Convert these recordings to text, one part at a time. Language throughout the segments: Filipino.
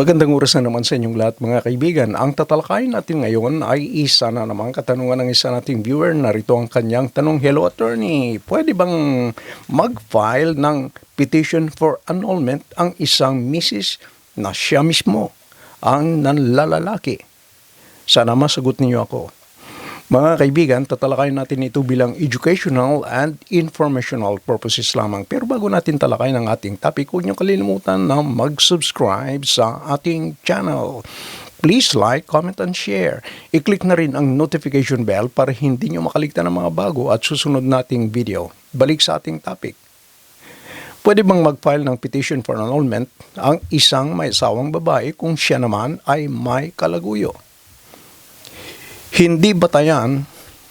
Magandang oras na naman sa inyong lahat mga kaibigan. Ang tatalakayin natin ngayon ay isa na namang katanungan ng isa nating viewer. Narito ang kanyang tanong, Hello attorney, pwede bang mag-file ng petition for annulment ang isang misis na siya mismo ang nanlalalaki? Sana masagot ninyo ako. Mga kaibigan, tatalakayin natin ito bilang educational and informational purposes lamang. Pero bago natin talakayin ang ating topic, huwag niyo kalimutan na mag-subscribe sa ating channel. Please like, comment, and share. I-click na rin ang notification bell para hindi niyo makaligtan ng mga bago at susunod nating video. Balik sa ating topic. Pwede bang mag-file ng petition for annulment ang isang may asawang babae kung siya naman ay may kalaguyo? Hindi batayan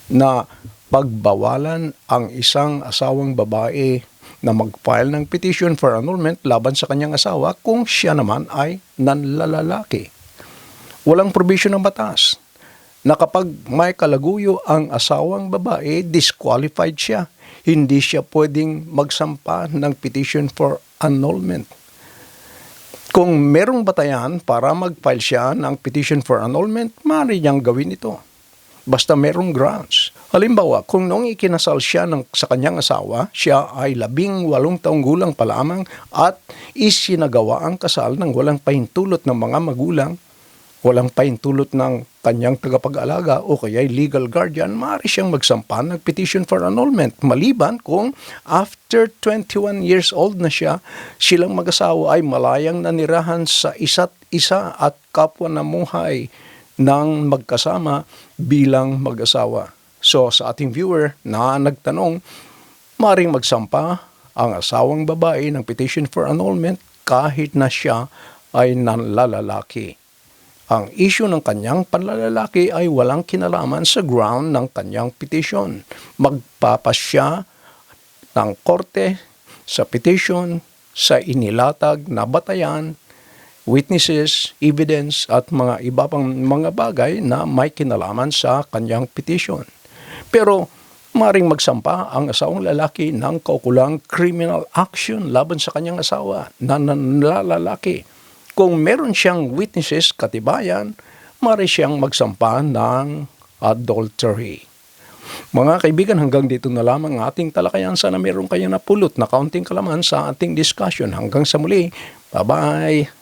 na pagbawalan ang isang asawang babae na mag-file ng petition for annulment laban sa kanyang asawa kung siya naman ay nanlalalaki. Walang provision ng batas na kapag may kalaguyo ang asawang babae, disqualified siya. Hindi siya pwedeng magsampa ng petition for annulment. Kung merong batayan para mag-file siya ng petition for annulment, maaari niyang gawin ito. Basta merong grounds. Halimbawa, kung noong ikinasal siya ng, sa kanyang asawa, siya ay labing walong taong gulang pa lamang at isinagawa ang kasal ng walang pahintulot ng mga magulang, walang pahintulot ng kanyang tagapag-alaga o kaya legal guardian, maaari siyang magsampa ng petition for annulment. Maliban kung after 21 years old na siya, silang mag-asawa ay malayang nanirahan sa isa't isa at kapwa namuhay ng magkasama bilang mag-asawa. So sa ating viewer na nagtanong, maring magsampa ang asawang babae ng petition for annulment kahit na siya ay nanlalalaki. Ang issue ng kanyang panlalalaki ay walang kinalaman sa ground ng kanyang petition. Magpapasya ng korte sa petition sa inilatag na batayan witnesses, evidence at mga iba pang mga bagay na may kinalaman sa kanyang petition. Pero maring magsampa ang asawang lalaki ng kaukulang criminal action laban sa kanyang asawa na nanlalalaki. Kung meron siyang witnesses, katibayan, mari siyang magsampa ng adultery. Mga kaibigan, hanggang dito na lamang ang ating talakayan. Sana meron kayong napulot na kaunting kalaman sa ating discussion. Hanggang sa muli, bye-bye!